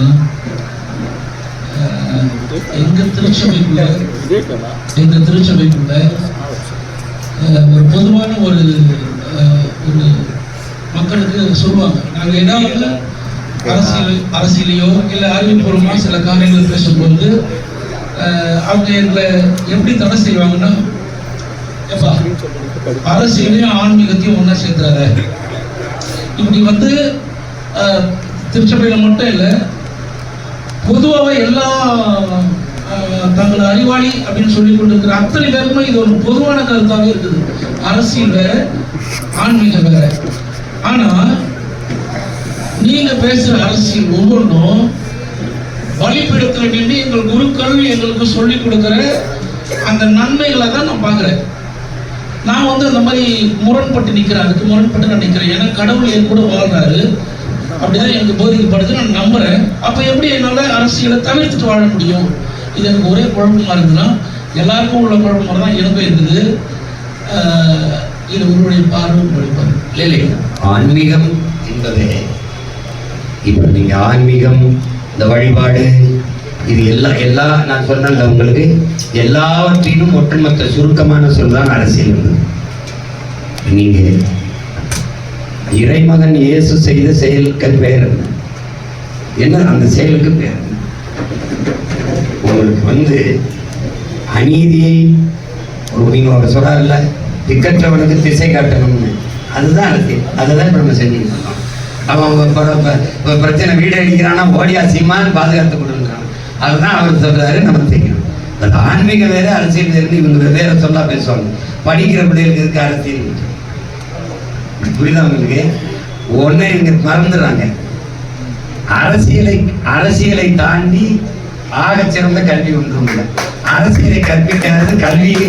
என்னன்னா எங்க திருச்சபைக்குள்ள எங்க திருச்சபைக்குள்ள ஒரு பொதுவான ஒரு ஒரு மக்களுக்கு சொல்லுவாங்க. நாங்க ஏதாவது அரசியல் அரசியலையோ இல்லை அறிவுபூர்வமா சில காரியங்கள் பேசும்போது அஹ், அவங்க எங்களை எப்படி தடை செய்வாங்கன்னா எப்பா அரசியலையும் ஆன்மீகத்தையும் ஒன்றா சேர்த்துறாரு இப்படி வந்து அஹ், திருச்சபையில மட்டும் இல்லை பொதுவாக எல்லா தங்களை அறிவாளி அப்படின்னு சொல்லி கொண்டிருக்கிற அத்தனை பேருமே இது ஒரு பொதுவான கருத்தாக இருக்குது. அரசியல் வேற ஆன்மீகம் வேற. ஆனா நீங்க பேசுற அரசியல் ஒவ்வொன்றும் வழிபடுத்துல நின்று எங்கள் குருக்கள் எங்களுக்கு சொல்லி கொடுக்கிற அந்த நன்மைகளை தான் நான் பார்க்குறேன். நான் வந்து அந்த மாதிரி முரண்பட்டு நிற்கிறேன் அதுக்கு முரண்பட்டு நான் நிற்கிறேன் ஏன்னா கடவுள் என் கூட வாழ்றாரு. அப்படிதான் எனக்கு போதிக்கப்படுது நான் நம்புறேன். அப்போ எப்படி என்னால் அரசியலை தவிர்த்துட்டு வாழ முடியும்? இது எனக்கு ஒரே குழப்பமா இருந்ததுன்னா எல்லாருக்கும் உள்ள குழப்பமா தான் எனக்கும் இருந்தது இது உங்களுடைய பார்வை உங்களுடைய பார்வை. இல்லை ஆன்மீகம் என்பது இப்போ நீங்க ஆன்மீகம் இந்த வழிபாடு இது எல்லா எல்லா நான் சொன்னேன்ல உங்களுக்கு எல்லாவற்றிலும் ஒட்டுமொத்த சுருக்கமான சொல் தான் அரசியல் நீங்க இறைமகன் இயேசு செய்த செயலுக்கு பேர். என்ன அந்த செயலுக்கு பேர்? உங்களுக்கு வந்து அநீதியை ஒரு நீங்க அவர் சொல்றாருல்ல திக்கற்றவனுக்கு திசை காட்டணும்னு. அதுதான் அரசியல் அதை. தான் இப்போ நம்ம செஞ்சுட்டு இருக்கோம். அவன் பிரச்சனை வீடு அடிக்கிறானா ஓடி சீமான்னு பாதுகாத்து கொடுக்குறான் அதுதான் அவர் சொல்றாரு நம்ம தெரியும் அது ஆன்மீக வேற அரசியல் வேறு இவங்க வேற சொல்லா பேசுவாங்க. படிக்கிற பிள்ளைகளுக்கு இருக்க அரசியல்? புரியுதா உங்களுக்கு? ஒன்றை இங்க மறந்துடுறாங்க. அரசியலை அரசியலை தாண்டி ஆக சிறந்த கல்வி ஒன்றும் இல்லை. அரசியலை கற்பிக்கிறது கல்வியே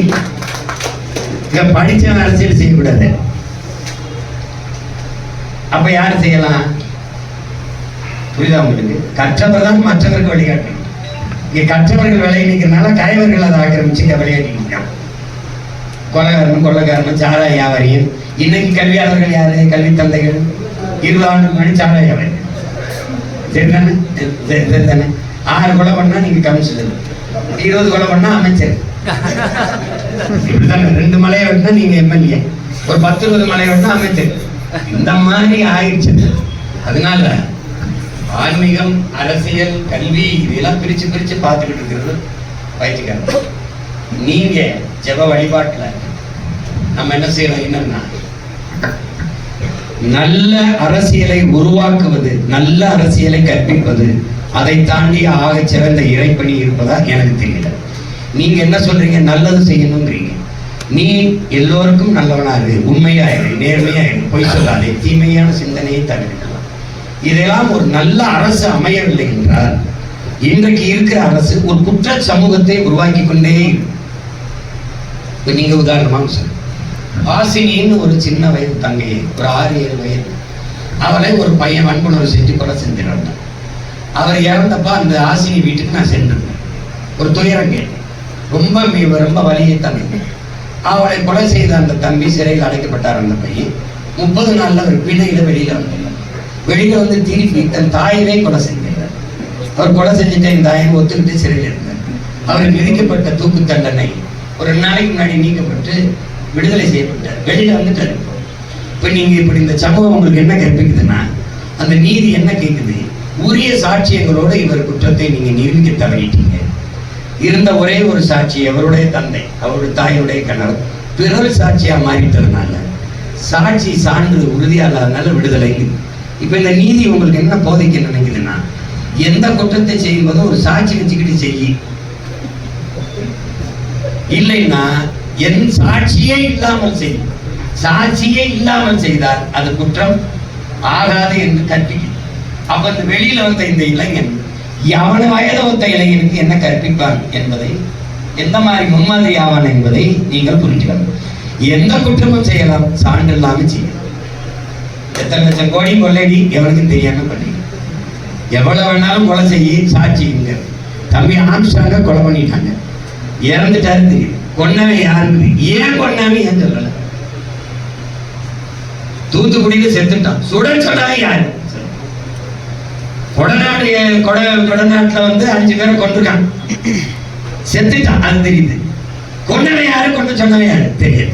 இங்க படிச்சவன் அரசியல் செய்யக்கூடாது. அப்ப யாரு செய்யலாம்? புரியுதா உங்களுக்கு? கற்றவர் தான் மற்றவருக்கு வழிகாட்டணும் இங்க கற்றவர்கள் விலை நிற்கிறனால கயவர்கள் அதை ஆக்கிரமிச்சு இங்க விளையாடிக்கிறான் கொலகாரனும் கொள்ளக்காரனும் சாரா வியாபாரியும் இன்னைக்கு கல்வியாளர்கள் யாரு? கல்வி தந்தைகள். இருபதாண்டு முன்னாடி சாரா வியாபாரி சரிதானே ஆறு கொலை பண்ணா நீங்க கமிஷனர். இருபது கொலை பண்ணா அமைச்சர். இப்படிதானே ரெண்டு மலையை வெட்டினா நீங்க எம்எல்ஏ. ஒரு பத்து இருபது மலையை வெட்டினா அமைச்சர். இந்த மாதிரி ஆயிடுச்சு. அதனால ஆன்மீகம் அரசியல் கல்வி இதெல்லாம் பிரிச்சு பிரிச்சு பார்த்துக்கிட்டு இருக்கிறது பயிற்சிக்காரன் நீங்க ஜெப வழிபாட்டுல நம்ம என்ன செய்யறோம் என்னன்னா நல்ல அரசியலை உருவாக்குவது நல்ல அரசியலை கற்பிப்பது அதை தாண்டி ஆகச் சிறந்த இறைப்பணி இருப்பதா எனக்கு தெரியல. நீங்க என்ன சொல்றீங்க? நல்லது செய்யணுங்கிறீங்க நீ எல்லோருக்கும் நல்லவனா இரு உண்மையா இரு நேர்மையா இரு பொய் சொல்லாதே தீமையான சிந்தனையை தவிர்க்கலாம். இதெல்லாம் ஒரு நல்ல அரசு அமையவில்லை என்றால் இன்றைக்கு இருக்கிற அரசு ஒரு குற்ற சமூகத்தை உருவாக்கி கொண்டே நீங்க உதாரணமாக சொல்லுங்க. ஆசினின்னு ஒரு சின்ன வயது தங்கை ஒரு ஆறு ஏழு வயது. அவளை ஒரு பையன் வன்புணர்வு செஞ்சு கொலை செஞ்சிடறாங்க. அவர் இறந்தப்ப அந்த ஆசினி வீட்டுக்கு நான் சென்றிருந்தேன் ஒரு துயரம் கேட்டேன் ரொம்ப ரொம்ப வலியை தந்தேன் அவளை கொலை செய்த அந்த தம்பி சிறையில் அடைக்கப்பட்டார் அந்த பையன். முப்பது நாளில் அவர் பிணையில் வெளியில் வந்தார். வெளியில் வந்து திருப்பி தன் தாயவே கொலை செஞ்சிருந்தார் அவர் கொலை செஞ்சுட்டு என் தாயை ஒத்துக்கிட்டு சிறையில் இருந்தார். அவருக்கு விதிக்கப்பட்ட தூக்கு தண்டனை. ஒரு நாளைக்கு முன்னாடி நீக்கப்பட்டு விடுதலை செய்யப்பட்டார். வெளியில வந்துட்டார். இப்போ இப்போ நீங்க இப்படி இந்த சமூகம் உங்களுக்கு என்ன கற்பிக்குதுன்னா அந்த நீதி என்ன கேட்குது உரிய சாட்சியங்களோடு இவர் குற்றத்தை நீங்க நிரூபிக்க தவறிட்டீங்க. இருந்த ஒரே ஒரு சாட்சி அவருடைய தந்தை அவருடைய தாயுடைய கணவர். பிறர் சாட்சியா மாறிட்டதுனால சாட்சி சான்று உறுதியாகாதனால விடுதலை இப்ப இந்த நீதி உங்களுக்கு என்ன போதைக்க நினைக்குதுன்னா எந்த குற்றத்தை செய்யும் போதும் ஒரு சாட்சி வச்சுக்கிட்டு செய்யி. இல்லைன்னா என் சாட்சியே இல்லாமல் செய்தார் சாட்சியே இல்லாமல் செய்தார் அது குற்றம் ஆகாது என்று கற்பிக்கும் அப்ப இந்த வெளியில வந்த இந்த இளைஞன் அவன வயது ஒத்த இளைஞனுக்கு என்ன கற்பிப்பான் என்பதை எந்த மாதிரி முன்மாதிரி ஆவான் என்பதை நீங்கள் புரிஞ்சுக்கணும் எந்த குற்றமும் செய்யலாம் சான்று இல்லாமல் செய்யலாம். எத்தனை லட்சம் கோடி கொள்ளடி எவனுக்கும் தெரியாம பண்ணி எவ்வளவு வேணாலும் கொலை செய்ய சாட்சிங்க தம்பி ஆம்ஸ்டாங்க கொலை பண்ணிட்டாங்க. இறந்துட்டாரு தெரியும். கொன்னவன் யாருன்னு ஏன் கொன்னவன் ஏன் சொல்லல? தூத்துக்குடியில செத்துட்டான். சுட சொன்னவன் யாரு? கொடநாடு கொட கொடநாட்டுல வந்து அஞ்சு பேரை கொண்டிருக்காங்க செத்துட்டான் அது தெரியுது. கொண்டவன் யாரு? கொண்டு சொன்னவன் யாரு? தெரியுது.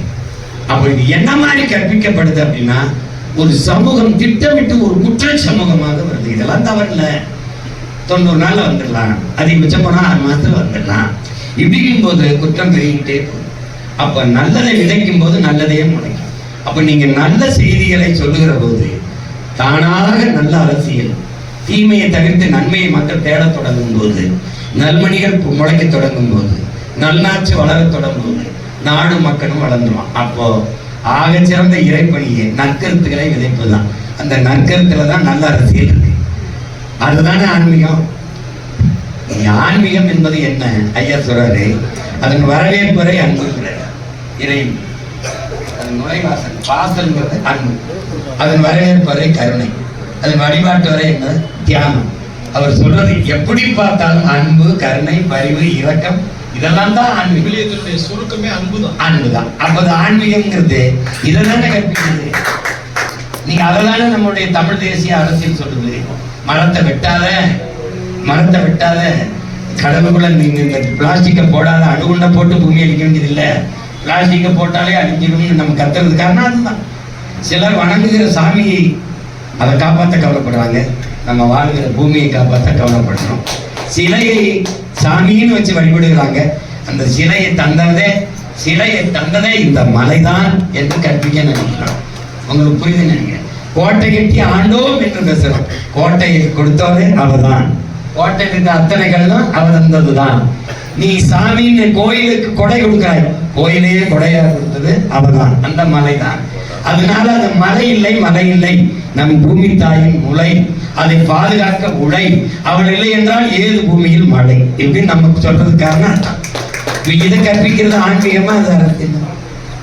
அப்ப இது என்ன மாதிரி கற்பிக்கப்படுது அப்படின்னா ஒரு சமூகம் திட்டமிட்டு ஒரு குற்ற சமூகமாக வருது. இதெல்லாம் தவறில்ல. தொண்ணூறு நாள்ல வந்துடலாம். அதிகபட்சம் போனா ஆறு மாசத்துல வந்துடலாம். இப்படிங்கும் போது குற்றம் பெருகிட்டே போகும். அப்ப நல்லதை விதைக்கும் போது நல்லதையே முளைக்கும். அப்ப நீங்க நல்ல செய்திகளை சொல்லுகிற போது தானாக நல்ல அரசியல் தீமையை தவிர்த்து நன்மையை மக்கள் தேடத் தொடங்கும் போது நல்மணிகள் முளைக்க முளைக்கத் தொடங்கும் போது நல்லாட்சி வளரத் தொடங்கும் போது நானும் மக்களும் வளர்ந்துவான் அப்போ ஆகச் சிறந்த இறைப்பணியை நற்கருத்துக்களை விதைப்பதுதான். அந்த நற்கருத்துல தான் நல்ல அரசியல் இருக்கு. அதுதானே ஆன்மீகம். ஆன்மீகம் என்பது என்ன? ஐயா சொல்றாரு அதன் வரவேற்புரை அன்புங்கிறார் இறை அதன் நுழைவாசல் வாசல்ங்கிறது அன்பு. அதன் வரவேற்புரை கருணை. அதன் வழிபாட்டு வரை என்ன? தியானம். அவர் சொல்றது எப்படி பார்த்தாலும் அன்பு கருணை பரிவு இரக்கம் இதெல்லாம் தான் ஆன்மீகம் விவிலியத்தினுடைய சுருக்கமே அன்புதான். அன்புதான். அப்போது ஆன்மீகம்ங்கிறது இதை தானே கற்பிக்கிறது. நீங்க அதெல்லாம் நம்மளுடைய தமிழ் தேசிய அரசியல் சொல்லுது மரத்தை வெட்டாத மரத்தை வெட்டாத கடலுக்குள்ள நீங்க இந்த பிளாஸ்டிக்கை போடாத அணுகுண்டை போட்டு பூமி அடிக்க வேண்டியது இல்லை பிளாஸ்டிக்கை போட்டாலே அழிஞ்சிடும்னு நம்ம கத்துறது காரணம் அதுதான். சிலர் வணங்குகிற சாமியை அதை காப்பாற்ற கவலைப்படுறாங்க. நம்ம வாழ்கிற பூமியை காப்பாற்ற கவலைப்படுறோம். சிலையை சாமின்னு வச்சு வழிபடுகிறாங்க. அந்த சிலையை தந்ததே சிலையை தந்ததே இந்த மலைதான் என்று கற்பிக்க நினைக்கிறோம் உங்களுக்கு புரியுது நினைக்கிறேன். கோட்டை கட்டி ஆண்டோம் என்று பேசுகிறோம் கோட்டையை கொடுத்தவரே அவர்தான். ஹோட்டலுக்கு அத்தனைகள்லாம் அத்தனைகள் தான் அவர் தந்ததுதான் நீ சாமின்னு கோயிலுக்கு கொடை கொடுக்கிறாய் கோயிலையே கொடையா கொடுத்தது அவர்தான். அந்த மலை தான் அதனால அது மலை இல்லை மலை இல்லை. நம் பூமி தாயின் முளை அதை பாதுகாக்க உழை. அவள் இல்லை என்றால் ஏது பூமியில் மழை? இப்படின்னு நமக்கு சொல்றது காரணம் இதை கற்பிக்கிறது ஆன்மீகமா அது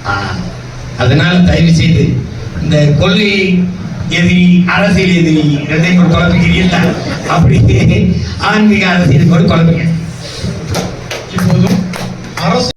ஆ, அதனால தயவு செய்து இந்த கொல்லி எதிரி அரசியல் எதிரி ரெண்டையும் கூட குழப்பிக்கிறீங்களா அப்படி ஆன்மீக அரசியல் கூட குழப்பிக்க இப்போதும் அரசு